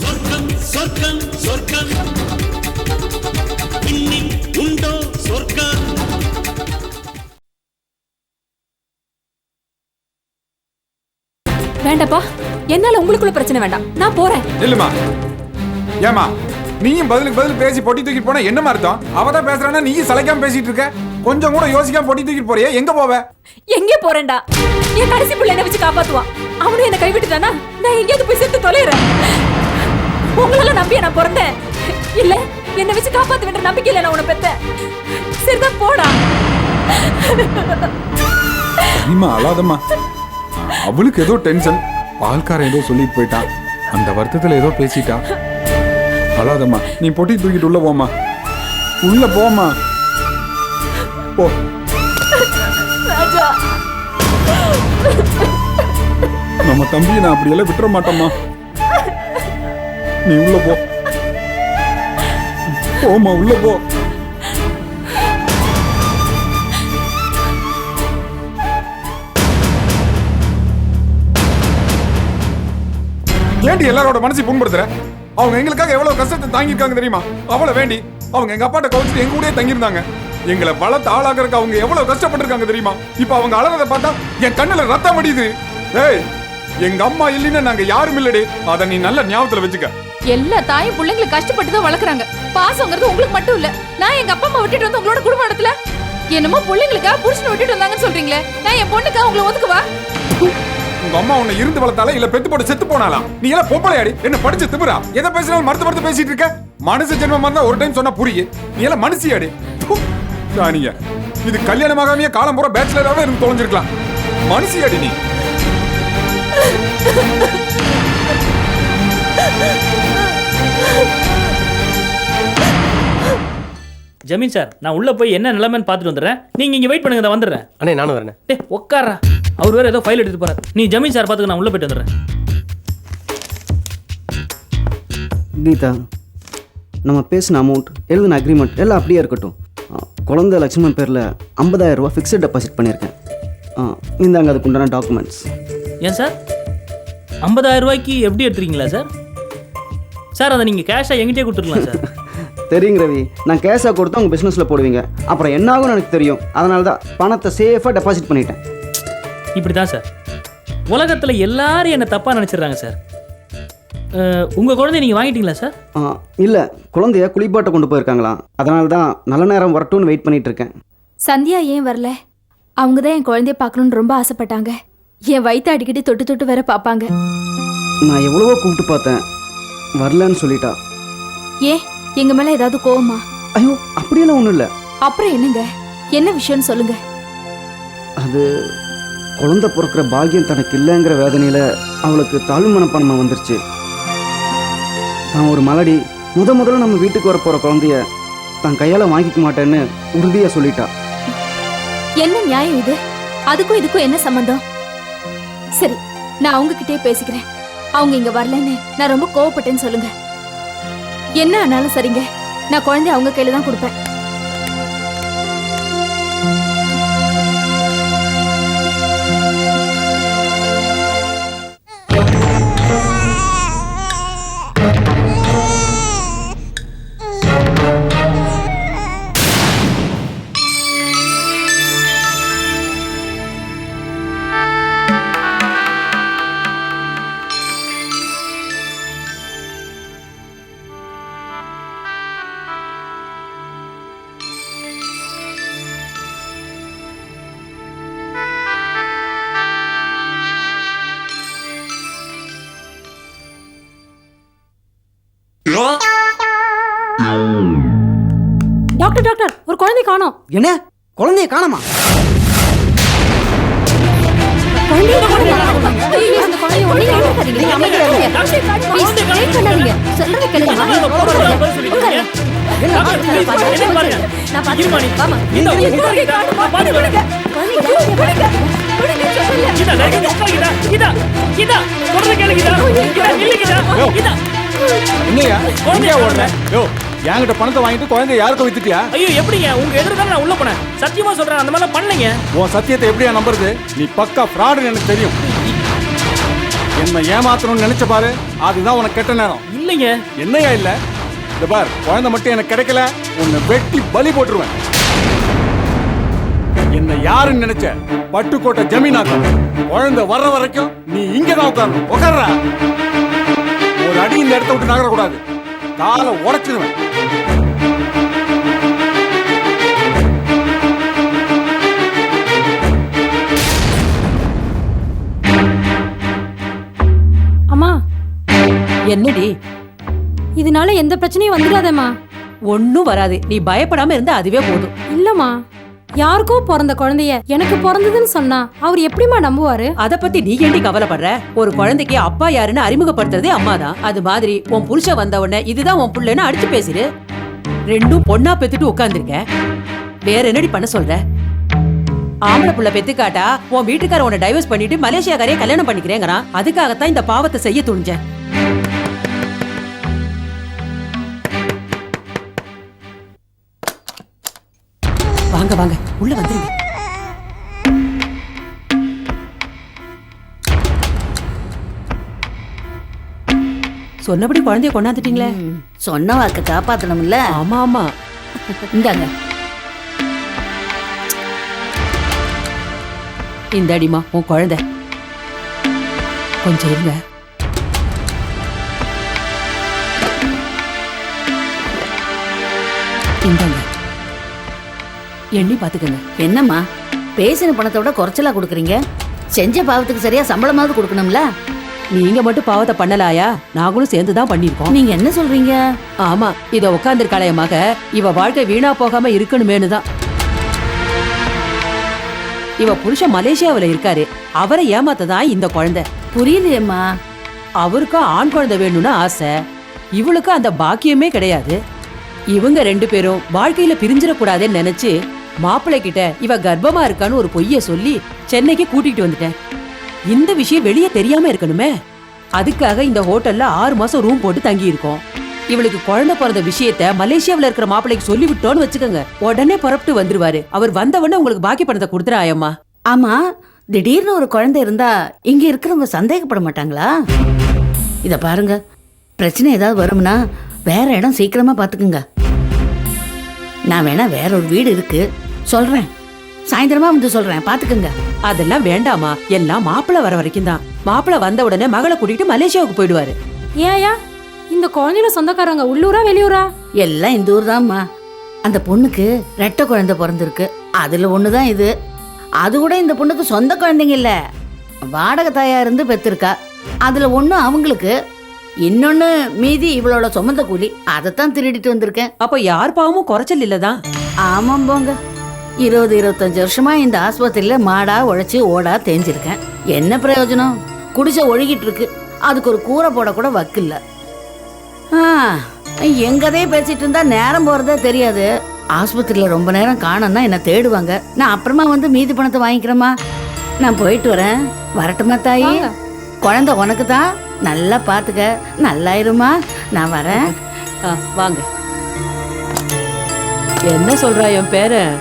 சொர்க்கம் சொர்க்கம் சொர்க்கம். இன்னி உண்டோ சொர்க்கம்? வேண்டாப்பா என்னால உங்களுக்குள்ள பிரச்சனை வேண்டாம். நான் போறேன். இல்லம்மா. ஏமா நீயும் பதிலுக்கு பதில் பேசி பொட்டி தூக்கிட்டு போனா என்னமா அர்த்தம்? அவ தான் பேசுறானா நீயும் சளைக்காம பேசிட்டு இருக்க. கொஞ்சம் கூட யோசிக்காம பொட்டி தூக்கிட்டு போறியே. எங்க போவ? எங்கே போறேன்டா? என் கடைசி பிள்ளை என்ன வச்சு காப்பாத்துவான். அவனும் என்ன கைவிட்டுட்டானா? நான் எங்கேயாவது போய் செத்து தொலைறேன். உங்களால நம்பிய நான் பிறந்தேன்? இல்ல என்ன வச்சு காப்பாத்த வேண்டிய நம்பிக்கையில நான் உன்னை பெத்தேன். சரிதான் போடா. சரிம்மா அழாதம்மா. அவளுக்கு ஏதோ டென்ஷன் பால்காரன் ஏதோ சொல்லிட்டு போயிட்டான். அந்த வருத்தத்துல ஏதோ பேசிட்டா. அழாதம்மா நீ பொட்டி தூக்கிட்டு உள்ள போம்மா. உள்ள போம்மா. போ. நம்ம தம்பியை நான் அப்படியெல்லாம் விட்டுற மாட்டோம்மா. நீ உள்ள போ. போம்மா உள்ள போ. ஏன்டி எல்லாரோட மனசை புண்படுத்துற? அவங்க எங்களுக்காக எவ்வளவு கஷ்டத்தை தாங்கியிருக்காங்க தெரியுமா? அவளை வேண்டி அவங்க எங்க அப்பாட்ட கவுச்சிட்டு எங்க கூடயே தங்கியிருந்தாங்க. எங்களை வளர்த்து ஆளாக்குறதுக்கு அவங்க எவ்வளவு கஷ்டப்பட்டிருக்காங்க தெரியுமா? இப்ப அவங்க அழறத பார்த்தா என் கண்ணுல ரத்தம் வடியுது. ஏய் எங்க அம்மா இல்லைன்னா நாங்க யாரும் இல்லடி. அத நீ நல்ல ஞாபகத்துல வச்சுக்க. எல்லா தாயும் பிள்ளைங்களை கஷ்டப்பட்டு தான் வளர்க்குறாங்க. பாசங்கிறது உங்களுக்கு மட்டும் இல்ல. நான் எங்க அப்பா அம்மா விட்டுட்டு வந்து உங்களோட குடும்பம் நடத்தல? என்னமோ பிள்ளைங்களுக்கா புருஷனை விட்டுட்டு வந்தாங்கன்னு சொல்றீங்களே. நான் என் பொண்ணுக்கா உங்களை ஒதுக்குவா? உங்க அம்மா உன்னை இருந்து வளர்த்தால இல்ல பெத்து போட்டு செத்து போனாலாம். நீ எல்லாம் பொம்பளையாடி. என்ன படிச்சு திமிரா? எதை பேசினாலும் மறுத்து மறுத்து பேசிட்டு இருக்க? மனுஷ ஜென்மமா இருந்தா ஒரு டைம் சொன்னா புரிய நீ எல்லாம் மனுஷியாடி. ராணியா இது கல்யாணமாகாமையே காலம் பூரா பேச்சுலராவே இருந்து தொலைஞ்சிருக்கலாம். மனுஷியாடி நீ. ஜமீன் சார் நான் உள்ள போய் என்ன நிலைமைன்னு பார்த்துட்டு வந்துடுறேன். நீங்க இங்க வெயிட் பண்ணுங்க நான் வந்துடுறேன். அண்ணே நானும் வரேன். டேய் உட்காரா அவர் வேற ஏதோ ஃபைல் எடுத்துட்டு போறாரு. நீ ஜமீன் சார் பார்த்துக்க நான் உள்ள போயிட்டு வந்துடுறேன். கீதா நம்ம பேசின அமௌண்ட் எழுதின அக்ரிமெண்ட் எல்லாம் அப்படியே இருக்கட்டும். குழந்தை லட்சுமணன் பேரில் ஐம்பதாயிரம் ரூபா ஃபிக்ஸட் டெபாசிட் பண்ணியிருக்கேன். ஆ, இந்தாங்க அதுக்கு உண்டான டாக்குமெண்ட்ஸ் ஏன் சார்? ஐம்பதாயிரம் ரூபாய்க்கு எப்படி எடுத்துறீங்களா சார்? சார் அதை நீங்கள் கேஷாக எங்கிட்டே கொடுத்துருக்கலாம் சார். தெரியுங்க ரவி. நான் கேஷாக கொடுத்து உங்கள் பிஸ்னஸில் போடுவீங்க. அப்புறம் என்ன ஆகும்னு எனக்கு தெரியும். அதனால தான் பணத்தை சேஃபாக டெபாசிட் பண்ணிட்டேன். இப்படி தான் சார். உலகத்தில் எல்லாரும் என்னை தப்பாக நினச்சிடுறாங்க சார். உங்கள் குழந்தைய நீங்கள் வாங்கிட்டீங்களா சார் இல்லை. குழந்தைய குளிப்பாட்ட கொண்டு போயிருக்காங்களா அதனால தான் நல்ல நேரம் வரட்டும்னு வெயிட் பண்ணிட்டு இருக்கேன் சந்தியா ஏன் வரல? அவங்க தான் என் குழந்தைய பார்க்கணும்னு ரொம்ப ஆசைப்பட்டாங்க. என் வயித்தை அடிக்கடி தொட்டு தொட்டு வேற பார்ப்பாங்க. நான் எவ்வளவோ கூப்பிட்டு பார்த்தேன். வரலன்னு சொல்லிட்டா. ஏன் எங்க மேல ஏதாவது கோவமா? ஐயோ அப்படியெல்லாம் ஒன்றும் இல்லை. அப்புறம் என்னங்க? என்ன விஷயம்னு சொல்லுங்க. அது குழந்தை பிறக்கிற பாக்கியம் தனக்கு இல்லைங்கிற வேதனையில் அவளுக்கு தாழ்வு மனப்பான்மை வந்துருச்சு. தான் ஒரு மலடி முத முதல்ல நம்ம வீட்டுக்கு வர போற குழந்தைய தான் கையால் வாங்கிக்க மாட்டேன்னு உறுதியா சொல்லிட்டா. என்ன நியாயம் இது? அதுக்கும் இதுக்கும் என்ன சம்பந்தம்? சரி நான் அவங்க கிட்டே பேசிக்கிறேன். அவங்க இங்க வரலன்னு நான் ரொம்ப கோவப்பட்டேன்னு சொல்லுங்க. என்ன ஆனாலும் சரிங்க. நான் குழந்தைய அவங்க கையில தான் கொடுப்பேன். கீதா நில்லு கீதா கீதா என்னையா? குழந்தைய ஓடுற யோ. என்கிட்ட பணத்தை வாங்கிட்டு குழந்தைய யாருக்கும் வித்துட்டியா? ஐயோ எப்படிங்க? உங்க எதிர்த்தால நான் உள்ள போனேன். சத்தியமா சொல்றேன் அந்த மாதிரிலாம் பண்ணலைங்க. உன் சத்தியத்தை எப்படியா நம்புறது? நீ பக்கா ஃப்ராடுன்னு எனக்கு தெரியும். என்ன ஏமாத்தணும்னு நினைச்ச பாரு அதுதான் உனக்கு கெட்ட நேரம். இல்லைங்க. என்னையா இல்ல? இந்த பார் குழந்தை மட்டும் எனக்கு கிடைக்கல உன்னை வெட்டி பலி போட்டுருவேன். என்ன யாருன்னு நினைச்ச பட்டுக்கோட்டை ஜமீனாக்கம் குழந்தை வர்ற வரைக்கும் நீ இங்க தான் உட்காரணும். உட்கார்றா. ஒரு அடி இந்த இடத்த விட்டு நகரக்கூடாது. காலை உடைச்சிருவேன். அம்மா என்னடி? இதனால எந்த பிரச்சனையும் வந்துடாதேம்மா. ஒன்னும் வராது. நீ பயப்படாம இருந்தா அதுவே போதும். இல்லம்மா. யாருக்கோ பிறந்த குழந்தைய எனக்கு பிறந்ததுன்னு சொன்னா அவர் எப்படிம்மா நம்புவாரு? அத பத்தி நீ ஏண்டி கவலைப்படுற? ஒரு குழந்தைக்கு அப்பா யாருன்னு அறிமுகப்படுத்துறதே அம்மா தான் அது மாதிரி உன் புருஷன் வந்த உடனே இதுதான் உன் புள்ளன்னு அடிச்சு பேசிடு ரெண்டும் பொண்ணா பெத்துட்டு உட்கார்ந்துருக்க வேற என்னடி பண்ண சொல்ற? ஆம்பளை புள்ள பெத்துக்காட்டா உன் வீட்டுக்கார உன்னை டைவர்ஸ் பண்ணிட்டு மலேசியாக்காரையே கல்யாணம் பண்ணிக்கிறேங்கிறான். அதுக்காகத்தான் இந்த பாவத்தை செய்ய துணிஞ்சேன். வாங்க வாங்க. உள்ள வந்துருங்க. சொன்னபடி குழந்தைய கொண்டாந்துட்டீங்களே? சொன்ன வாக்க காப்பாத்தணும்ல. ஆமா ஆமா. இந்தாங்க. இந்த அடிமா உன் குழந்தை. கொஞ்சம் இருங்க. இந்தாங்க. எண்ணி பாத்துக்கங்க என்னம்மா? பேசின பணத்தை விட குறைச்சலா கொடுக்குறீங்க? செஞ்ச பாவத்துக்கு சரியா சம்பளமாவது கொடுக்கணும்ல? நீங்க மட்டும் பாவத்தை பண்ணலாயா? நாங்களும் சேர்ந்து தான் பண்ணிருக்கோம் நீங்க என்ன சொல்றீங்க? ஆமா இத உட்கார்ந்துருக்காளே மக. இவ வாழ்க்கை வீணா போகாம இருக்கணுமேனு தான் இவ புருஷன் மலேசியாவுல இருக்காரு. அவரை ஏமாத்த தான் இந்த குழந்தை. புரியலையேம்மா. அவருக்கும் ஆண் குழந்தை வேணும்னு ஆசை. இவளுக்கு அந்த பாக்கியமே கிடையாது. இவங்க ரெண்டு பேரும் வாழ்க்கையில பிரிஞ்சிடக்கூடாதுன்னு நினைச்சு மாப்பிள்ளை கிட்ட இவ கர்ப்பமா இருக்கான்னு ஒரு பொய்ய சொல்லி சென்னைக்கு கூட்டிட்டு வந்துட்டேன். இந்த விஷயம் வெளியே தெரியாம இருக்கணுமே? அதுக்காக இந்த ஹோட்டல்ல ஆறு மாசம் ரூம் போட்டு தங்கி இருக்கோம் இவளுக்கு குழந்தை பிறந்த விஷயத்த மலேசியாவில இருக்கிற மாப்பிள்ளைக்கு சொல்லிவிட்டோன்னு வச்சுக்கோங்க. உடனே புறப்பட்டு வந்துருவாரு. அவர் வந்தவொடனே உங்களுக்கு பாக்கி பணத்தை கொடுத்துறாயம்மா ஆமா திடீர்னு ஒரு குழந்தை இருந்தா இங்க இருக்கிறவங்க சந்தேகப்பட மாட்டாங்களா? இத பாருங்க. பிரச்சனை ஏதாவது வரும்னா வேற இடம் சீக்கிரமா பாத்துக்குங்க. நான் வேணா வேற ஒரு வீடு இருக்கு. சொல்றேன். சாயந்தரமா வந்து சொல்றேன். பாத்துக்குங்க. அதெல்லாம் வேண்டாமா. எல்லாம் மாப்பிள்ளை வர வரைக்கும் தான். மாப்பிள்ளை வந்த உடனே மகளை கூட்டிட்டு மலேசியாவுக்கு போயிடுவாரு. ஏயா இந்த குழந்தையோட சொந்தக்காரங்க உள்ளூரா வெளியூரா? எல்லாம் இந்த ஊர் தான்மா அந்த பொண்ணுக்கு ரெட்டை குழந்தை பிறந்திருக்கு. அதுல ஒண்ணுதான் இது. அது கூட இந்த பொண்ணுக்கு சொந்த குழந்தைங்க இல்ல. வாடகை தாயா இருந்து பெத்திருக்கா. அதுல ஒண்ணு அவங்களுக்கு. இன்னொன்னு மீதி இவளோட சுமந்த கூலி. அதைத்தான் திருடிட்டு வந்திருக்கேன். அப்ப யார் பாவமும் குறைச்சல் இல்லதான். ஆமாம் போங்க. இருபது இருபத்தஞ்சு வருஷமா இந்த ஆஸ்பத்திரியில மாடா உழைச்சி ஓடா தேஞ்சிருக்கேன். என்ன பிரயோஜனம்? குடிசை ஒழுகிட்டு இருக்கு. அதுக்கு ஒரு கூரை போட கூட வக்கில்ல எங்கதே பேசிட்டு இருந்தா நேரம் போறதே தெரியாது. ஆஸ்பத்திரியில ரொம்ப நேரம் காணோம்னா என்ன தேடுவாங்க. நான் அப்புறமா வந்து மீதி பணத்தை வாங்கிக்கிறேம்மா. நான் போயிட்டு வரேன். வரட்டுமா தாயி. குழந்தை உனக்கு தான் நல்லா பாத்துக்க. நல்லா இருமா நான் வரேன். ஆ, வாங்க. என்ன சொல்றா என் பேரன்?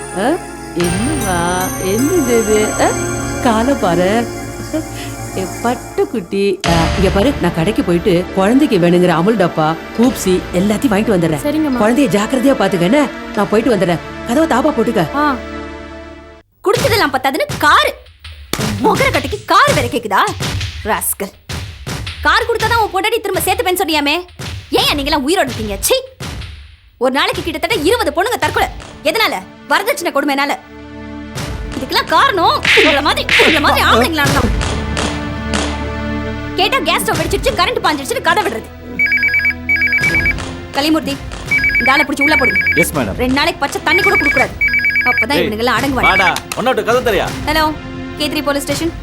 என்னவா? என்னது இது? காலை பாரு. பட்டுக்குட்டி. இங்க பாரு நான் கடைக்கு போயிட்டு குழந்தைக்கு வேணுங்கிற அமுல் டப்பா பூப்சி எல்லாத்தையும் வாங்கிட்டு வந்துடுறேன். சரிங்கம்மா. குழந்தைய ஜாக்கிரதையா பாத்துக்கன்னு நான் போயிட்டு வந்துடுறேன். கதவை தாப்பா போட்டுக்க. ஆ. குடிச்சதெல்லாம் பத்தாதுன்னு காரு. முகர கட்டிக்கு கார் வேற கேக்குதா? ராஸ்கல். கார் கொடுத்தாதான் உன் பொண்டாடி திரும்ப சேர்த்துப்பேன்னு சொன்னியாமே. ஏன் நீங்களாம் உயிரோட இருக்கீங்க? ச்சீ. ஒரு நாளைக்கு கிட்டத்தட்ட இருபது பொண்ணுங்க தற்கொலை. எதனால? வரதட்சணை கொடுமைனால. இதுக்கெல்லாம் காரணம் உங்கள மாதிரி உங்கள மாதிரி ஆம்பளைங்களால தான். கேட்டா கேஸ் ஸ்டவ் வெடிச்சிருச்சு கரண்ட் பாஞ்சிருச்சு கதை விடுறது. கலிமூர்த்தி இந்த ஆளை பிடிச்சி உள்ள போடுங்க எஸ் மேடம் ரெண்டு நாளைக்கு பச்சை தண்ணி கூட கொடுக்கூடாது அப்பதான் ஏய், இவனுங்கெல்லாம் அடங்குவாங்க வாடா ஒன்னோட்டு கதை தெரியா? Hello K three police station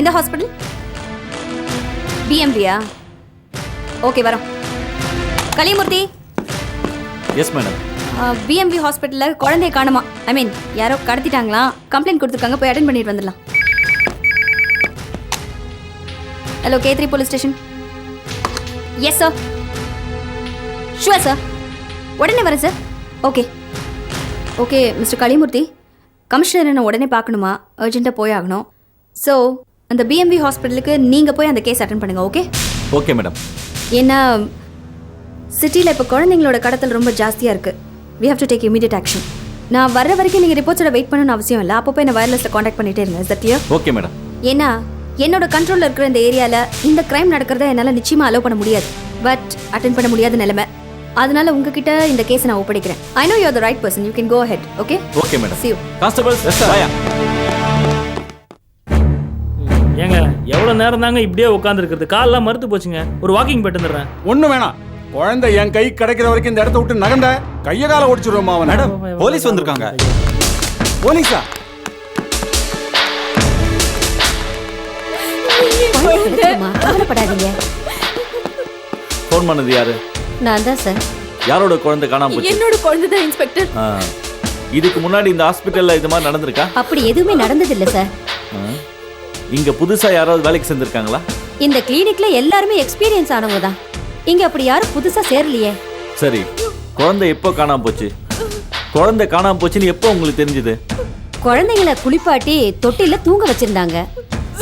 எந்த ஹாஸ்பிட்டல் பிஎம்வியா ஓகே வரோம். கலிமூர்த்தி. எஸ் மேடம் பிஎம்வி ஹாஸ்பிட்டலில் குழந்தைய காணுமா? ஐ மீன் யாரோ கடத்திட்டாங்களா? கம்ப்ளைண்ட் கொடுத்துருக்காங்க போய் அட்டன் பண்ணிட்டு வந்துடலாம். Hello K three police station yes sir sure sir உடனே வரேன் sir okay okay mister Kalimoorthy. Commissioner என்ன உடனே பார்க்கணுமா? அர்ஜென்ட்டாக போய் ஆகணும். ஸோ அந்த பிஎம்வி ஹாஸ்பிட்டலுக்கு நீங்கள் போய் அந்த கேஸ் அட்டன் பண்ணுங்க ஓகே ஓகே மேடம் ஏன்னா சிட்டியில் இப்போ குழந்தைங்களோட கடத்தல் ரொம்ப ஜாஸ்தியாக இருக்குது we have to take immediate action நான் வர்ற வரைக்கும் நீங்கள் ரிப்போர்ட்ஸோட வெயிட் பண்ணணும்னு அவசியம் இல்லை. அப்பப்போ என்ன வயர்லெஸில் காண்டாக்ட் பண்ணிட்டே இருங்க. Clear? ஓகே மேடம் ஏன்னா என்னோட கண்ட்ரோலில் இருக்கிற இந்த ஏரியாவில் இந்த கிரைம் நடக்கிறத என்னால் நிச்சயமாக அலோவ் பண்ண முடியாது. பட் அட்டன் பண்ண முடியாத நிலைமை. அதனால உங்ககிட்ட இந்த கேஸை நான் ஒப்படைக்கிறேன். I know you the right person you can go ahead okay okay madam See you. Constable ஏங்க எவ்வளோ நேரம் தாங்க இப்படியே உட்காந்துருக்குறது காலெல்லாம் மறுத்து போச்சுங்க. ஒரு வாக்கிங் போயிட்டு வந்துடுறேன். ஒண்ணு வேணாம். குழந்தை என் கை கிடைக்கிற வரைக்கும் இந்த இடத்த விட்டு நகண்ட கைய கால ஓடிச்சிருவோமா அவன். மேடம் போலீஸ் வந்திருக்காங்க. போலீஸா? கவலைப்படாதீங்க. ஃபோன் பண்ணது யாரு? நான் தான் சார். யாரோட குழந்தை காணாம போச்சு? என்னோட குழந்தை தான் இன்ஸ்பெக்டர். ஆ. இதுக்கு முன்னாடி இந்த ஹாஸ்பிட்டல்ல இது மாதிரி நடந்திருக்கா? அப்படி எதுவுமே நடந்ததில்லை சார். ஆ. இங்க புதுசா யாராவது வேலைக்கு சேர்ந்திருக்காங்களா? இந்த கிளினிக்ல எல்லாருமே எக்ஸ்பீரியன்ஸ் ஆனவங்க தான். இங்க அப்படி யாரும் புதுசா சேரலையே. சரி குழந்தை எப்போ காணாம போச்சு? குழந்தை காணாம போச்சுன்னு எப்போ உங்களுக்கு தெரிஞ்சது? குழந்தைங்கள குளிப்பாட்டி தொட்டில தூங்க வச்சிருந்தாங்க.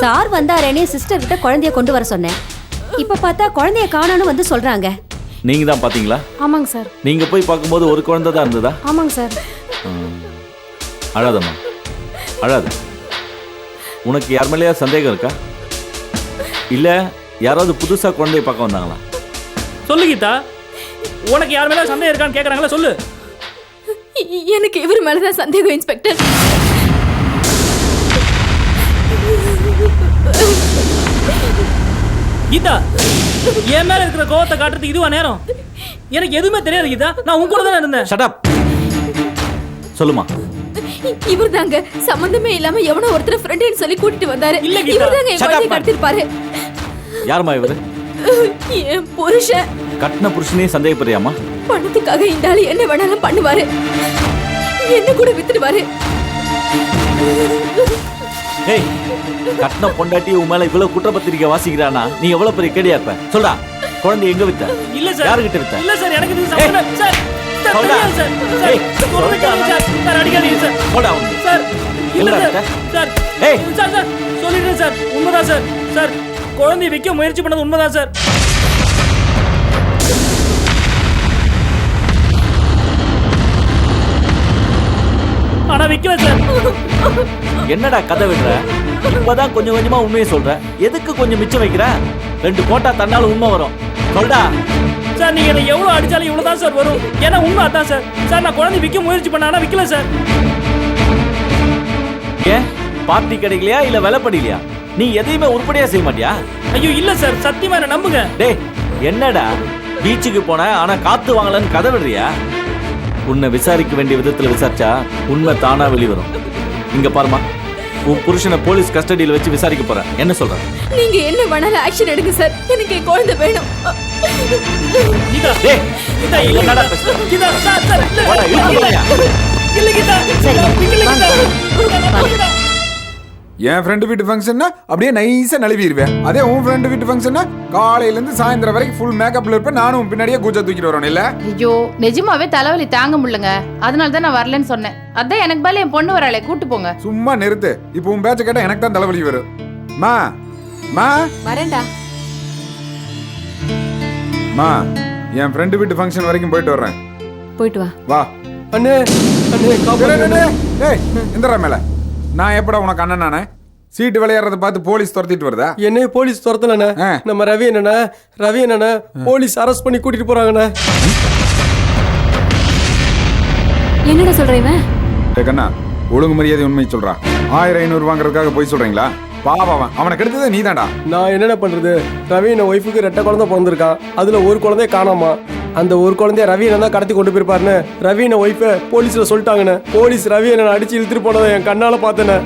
சார் வந்தாரேனே சிஸ்டர் கிட்ட குழந்தைய கொண்டு வர சொன்னேன். இப்ப பார்த்தா குழந்தைய காணோம்னு வந்து சொல்றாங்க. நீங்க தான் பாத்தீங்களா ஆமாங்க சார். நீங்க போய் பார்க்கும்போது ஒரு குழந்தை தான் இருந்ததா? ஆமாங்க சார். ம். அழாதம்மா. அழாது. உனக்கு யார் மேலேயா சந்தேகம் இருக்கா? இல்ல யாராவது புதுசா குழந்தைய பார்க்க வந்தாங்களா? சொல்லு கீதா. உனக்கு யார் மேலே சந்தேகம் இருக்கான்னு கேட்குறாங்களா சொல்லு. எனக்கு இவர் மேலதான் சந்தேகம் இன்ஸ்பெக்டர். கீதா என் மேல இருக்கிற கோவத்தை காட்டுறதுக்கு இதுவா நேரம்? எனக்கு எதுவுமே தெரியாது கீதா. நான் உன் கூட தானே இருந்தேன். ஷட் அப் சொல்லுமா. இவர் தாங்க சம்பந்தமே இல்லாம எவனோ ஒருத்தர் ஃப்ரெண்டுன்னு சொல்லி கூட்டிட்டு வந்தாரு. இல்ல கீதா. இவர் தாங்க என் Shut up, குழந்தைய man. கடத்திருப்பாரு. யாரும்மா இவரு? என் புருஷன். கட்டின புருஷனே சந்தேகப்படுறியாமா பணத்துக்காக இந்த ஆளு என்ன வேணாலும் பண்ணுவாரு. என்ன கூட வித்துடுவாரு. ஏய் கட்டின பொண்டாட்டி உன் மேல இவ்வளவு குற்றப்பத்திரிக்கை வாசிக்கிறானா? நீ எவ்வளவு பெரிய கேடியா இருப்ப? சொல்டா குழந்தை எங்க வித்த? இல்ல சார். யாருகிட்ட வித்த? இல்ல சார் எனக்கு இது சம்பந்தம் சார் சார் சொல்டா. தெரியாது சார். சார் ஏய், சொல்டா. சார். அடிக்காதீங்க சார். போடா சார் இல்ல சார்? சார் ஏய். சார் சார் சொல்லிடுறேன் சார். உண்மைதான் சார். சார் குழந்தைய விற்க முயற்சி பண்ணது உண்மைதான் சார். ஆனா விக்கல சார். என்னடா கதை விடுற? இப்பதான் கொஞ்சம் கொஞ்சமா உண்மையை சொல்ற. எதுக்கு கொஞ்சம் மிச்சம் வைக்கிற? ரெண்டு போட்டா தன்னால உண்மை வரும். சொல்டா. சார் நீங்க என்ன எவ்வளவு அடிச்சாலும் இவ்வளவு தான் சார் வரும். ஏன்னா உண்மை அதான் சார். சார் நான் குழந்தை விற்க முயற்சி பண்ண ஆனா விக்கல சார். ஏன்? பார்ட்டி கிடைக்கலையா? இல்ல விலைப்படிலையா நீ எதையுமே உருப்படியா செய்ய மாட்டியா? ஐயோ இல்ல சார். சத்தியமா என்ன நம்புங்க. டேய் என்னடா? பீச்சுக்கு போன ஆனா காத்து வாங்கலன்னு கதை விடுறியா? உன்னை விசாரிக்க வேண்டிய விதத்துல விசாரிச்சா உண்மை தானா வெளிவரும். இங்க பாருமா உன் புருஷனை போலீஸ் கஸ்டடியில வச்சு விசாரிக்க போறேன் என்ன சொல்ற? நீங்க என்ன வேணாலும் ஆக்ஷன் எடுங்க சார். எனக்கு என் குழந்தை வேணும். கீதா டேய் கீதா இல்ல என்னடா கீதா. பேசுற? கீதா சார் சார் இல்ல. போடா, இழுத்து போயா. இல்ல கீதா. சரிங்க. இல்ல கீதா. வாங்க. என் ஃப்ரெண்டு வீட்டு ஃபங்க்ஷன்னா அப்படியே நைஸா நழுவிடுவேன். அதே உன் ஃப்ரெண்டு வீட்டு ஃபங்க்ஷன்னா காலையில இருந்து சாயந்தரம் வரைக்கும் ஃபுல் மேக்கப்ல இருப்பேன். நானும் பின்னாடியே கூஜா தூக்கிட்டு வரணும் இல்ல? ஐயோ நிஜமாவே தலைவலி தாங்க முடியலங்க. அதனால தான் நான் வரலன்னு சொன்னேன். அதான் எனக்கு பதிலா என் பொண்ணு வராளே கூட்டு போங்க. சும்மா நிறுத்து. இப்போ உன் பேச்ச கேட்டா எனக்கு தான் தலைவலி வரும். மா மா. வரேன்டா. மா என் ஃப்ரெண்டு வீட்டு ஃபங்க்ஷன் வரைக்கும் போயிட்டு வர்றேன். போயிட்டு வா. வா. அண்ணே அண்ணே டேய், டேய், இந்தடா மேல. நான் எப்படா உனக்கு அண்ணன் நானே? சீட்டு விளையாடுறத பார்த்து போலீஸ் துரத்திட்டு வருதா? என்னைய போலீஸ் துரத்தலண்ணே. நம்ம ரவி என்னண்ணே ரவி என்னண்ணே போலீஸ் அரெஸ்ட் பண்ணி கூட்டிட்டு போறாங்கண்ணே. என்னடா சொல்ற இவன்? டேய் கண்ணா ஒழுங்கு மரியாதை உண்மை சொல்றா. ஆயிரம் ஐநூறு வாங்குறதுக்காக போய் சொல்றீங்களா? பாவம் அவன். அவனை கெடுத்ததே நீதான்டா. நான் என்னென்ன பண்றது? ரவி என் ஒய்ஃபுக்கு ரெட்டை குழந்தை பிறந்திருக்கான். அதுல ஒரு குழந்தைய காணாமா? அந்த ஒரு குழந்தைய ரவி என்ன தான் கடத்தி கொண்டு போயிருப்பாருன்னு ரவி என் ஒய்ஃபை போலீஸ்ல சொல்லிட்டாங்கண்ணே போலீஸ் ரவி என்ன அடிச்சு இழுத்துட்டு போனதை என் கண்ணால பார்த்தேனே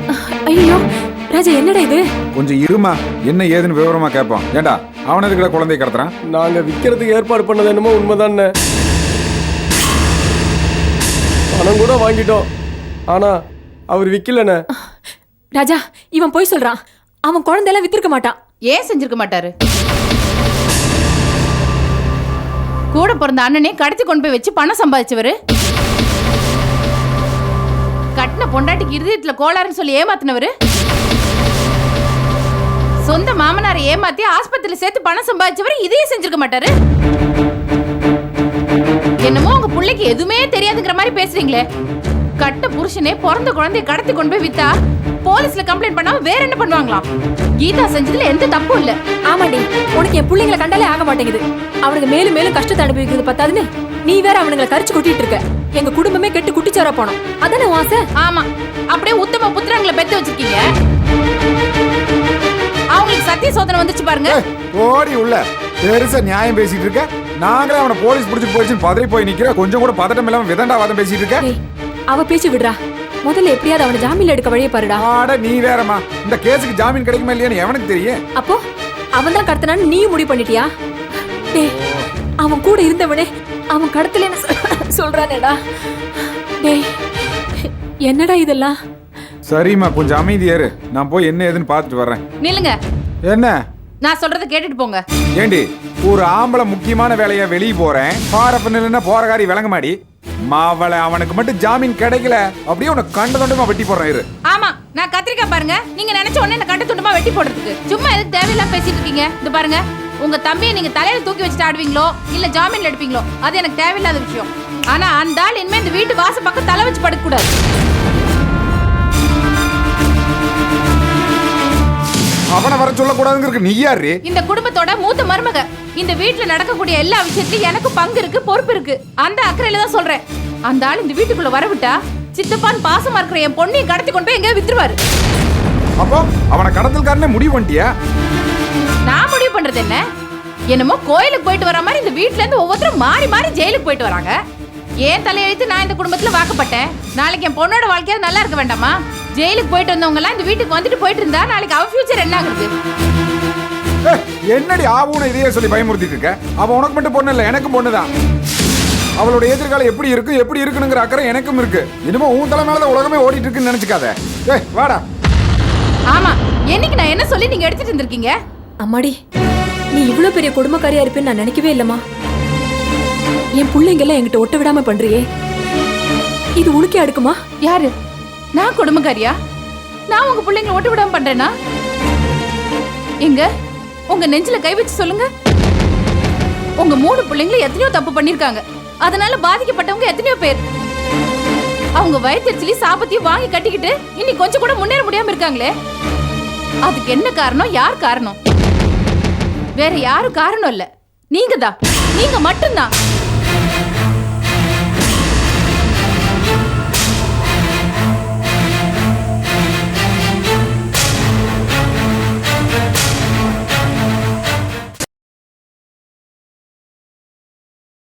ஐயோ ராஜா என்னடா இது? கொஞ்சம் இருமா என்ன ஏதுன்னு விவரமா கேட்போம். ஏண்டா அவன் எதுக்குடா குழந்தைய கடத்துறான்? நாங்க விக்கிறதுக்கு ஏற்பாடு பண்ணது என்னமோ உண்மைதானே பணம் கூட வாங்கிட்டோம். ஆனா அவர் விக்கலண்ணே ராஜா இவன் போய் சொல்றான். அவன் குழந்தையெல்லாம் வித்திருக்க மாட்டான். ஏன் செஞ்சிருக்க மாட்டாரு? கூட பிறந்த அண்ணனே கடத்தி கொண்டு போய் வச்சு பணம் சம்பாதிச்சவரு. கட்டின பொண்டாட்டிக்கு இருதயத்துல கோளாறுன்னு சொல்லி ஏமாத்தினவரு. சொந்த மாமனாரை ஏமாத்தி ஆஸ்பத்திரியில் சேர்த்து பணம் சம்பாதிச்சவர் இதையும் செஞ்சிருக்க மாட்டாரு. என்னமோ உங்க பிள்ளைக்கு எதுவுமே தெரியாதுங்கிற மாதிரி பேசுறீங்களே. கட்ட புருஷனே பிறந்த குழந்தைய கடத்தி கொண்டு போய் வித்தா? போலீஸ்ல கம்ப்ளைண்ட் பண்ணாம வேற என்ன பண்ணுவாங்களாம்? கீதா செஞ்சதுல எந்த தப்பும் இல்ல. ஆமாடி உனக்கு என் பிள்ளைங்களை கண்டாலே ஆக மாட்டேங்குது. அவனுக்கு மேலும் மேலும் கஷ்டத்தை அனுபவிக்கிறது பத்தாதுன்னு நீ வேற அவனுங்களை கரிச்சு கொட்டிட்டு இருக்க. எங்க குடும்பமே கெட்டு குட்டிச்சோரா போனோம். அதானே ஆசை? ஆமா. அப்படியே உத்தம புத்திரங்களை பெத்து வச்சிருக்கீங்க. அவங்களுக்கு சத்திய சோதனை வந்துச்சு பாருங்க. ஓடி உள்ள. பெருசா நியாயம் பேசிட்டு இருக்க. நாங்களே அவனை போலீஸ் பிடிச்சிட்டு போயிடுச்சுன்னு பதறி போய் நிக்கிற கொஞ்சம் கூட பதட்டம் இல்லாம விதண்டாவாதம் பேசிட்டு இருக்க. டேய், அவ பேச்சு விடுறா. முதல்ல எப்படியாவது அவனை ஜாமீன்ல எடுக்க வழியை பாருடா. ஆட நீ வேறம்மா. இந்த கேஸுக்கு ஜாமீன் கிடைக்குமா இல்லையான்னு எவனுக்கு தெரியும்? அப்போ அவன் தான் கடத்தினான்னு நீயும் முடிவு பண்ணிட்டியா? டேய் அவன் கூட இருந்தவனே அவன் கடத்தலன்னு சொல்றானேடா. டேய் என்னடா இதெல்லாம்? சரிம்மா கொஞ்சம் அமைதியா இரு. நான் போய் என்ன ஏதுன்னு பார்த்துட்டு வர்றேன். நில்லுங்க. என்ன? நான் சொல்றத கேட்டுட்டு போங்க. ஏண்டி ஒரு ஆம்பளை முக்கியமான வேலையா வெளியே போறேன். பாரப்ப நில்லுன்னா போற காரி விளங்க மாடி. மாவளை அவனுக்கு மட்டும் ஜாமீன் கிடைக்கல. அப்படியே உனக்கு கண்ட தொண்டமா வெட்டி போடுறேன் இரு. ஆமா நான் கத்திரிக்காய் பாருங்க. நீங்க நினைச்ச உடனே என்ன கட்டு துண்டுமா வெட்டி போடுறதுக்கு. சும்மா எதுக்கு தேவையில்லாம பேசிட்டு இருக்கீங்க. இது பாருங்க உங்க தம்பியை நீங்க தலையில தூக்கி வச்சுட்டு ஆடுவீங்களோ இல்ல ஜாமீன்ல எடுப்பீங்களோ அது எனக்கு தேவையில்லாத விஷயம். ஆனா அந்த ஆள் இனிமே இந்த வீட்டு வாச பக்கம் தலை வச்சு படுக்க கூடாது அவனை வர சொல்லக்கூடாதுங்கிறதுக்கு நீ யாரு? இந்த குடும்பத்தோட மூத்த மருமக. இந்த வீட்ல நடக்கக்கூடிய எல்லா விஷயத்திலும் எனக்கு பங்கு இருக்கு பொறுப்பு இருக்கு. அந்த அக்கறையில தான் சொல்றேன். அந்த ஆள் இந்த வீட்டுக்குள்ள வரவிட்டா சித்தப்பான் பாசமா இருக்கிற என் பொண்ணையும் கடத்தி கொண்டு போய் எங்கேயோ வித்துருவாரு. அப்போ அவனை கடத்தல்காரனே முடிவு பண்ணிட்டியா? நான் முடிவு பண்றது என்ன? என்னமோ கோயிலுக்கு போயிட்டு வர மாதிரி இந்த வீட்ல இருந்து ஒவ்வொருத்தரும் மாறி மாறி ஜெயிலுக்கு போயிட்டு வராங்க. ஏன் தலையெழுத்து நான் இந்த குடும்பத்துல வாக்கப்பட்டேன்? நாளைக்கு என் பொண்ணோட வாழ்க்கையாவது நல்லா இருக்க வேண்டாமா? ஜெயிலுக்கு போயிட்டு வந்தவங்க எல்லாம் இந்த வீட்டுக்கு வந்துட்டு போயிட்டு இருந்தா நாளைக்கு அவ ஃபியூச்சர் என்ன ஆகுறது? ஏய், என்னடி ஆவுன இதையே சொல்லி பயமுறுத்திட்டு இருக்க? அவ உனக்கு மட்டும் பொண்ணு இல்ல எனக்கும் பொண்ணுதான். அவளோட எதிர்காலம் எப்படி இருக்கு எப்படி இருக்குங்கிற அக்கறை எனக்கும் இருக்கு. இனிமே உன் தலை மேலதான் உலகமே ஓடிட்டு இருக்குன்னு நினைச்சுக்காத. ஏய் வாடா. ஆமா என்னைக்கு நான் என்ன சொல்லி நீங்க எடுத்துட்டு இருந்திருக்கீங்க அம்மாடி நீ இவ்ளோ பெரிய குடும்பக்காரியா இருப்பேன்னு நான் நினைக்கவே இல்லம்மா. என் பிள்ளைங்கெல்லாம் என்கிட்ட ஒட்ட விடாம பண்றியே. இது உனக்கே அடுக்குமா? யாரு? நான் குடும்பக்காரியா நான் உங்க பிள்ளைங்களை ஓட்டு விடாம பண்றேனா? எங்க? உங்க நெஞ்சில கை வச்சு சொல்லுங்க. உங்க மூணு பிள்ளைங்களும் எத்தனையோ தப்பு பண்ணிருக்காங்க. அதனால பாதிக்கப்பட்டவங்க எத்தனையோ பேர். அவங்க வயிற்றுச்சலி சாபத்தையும் வாங்கி கட்டிக்கிட்டு இன்னைக்கு கொஞ்சம் கூட முன்னேற முடியாம இருக்காங்களே? அதுக்கு என்ன காரணம்? யார் காரணம்? வேற யாரும் காரணம் இல்ல. நீங்க தான் நீங்க மட்டும்தான்.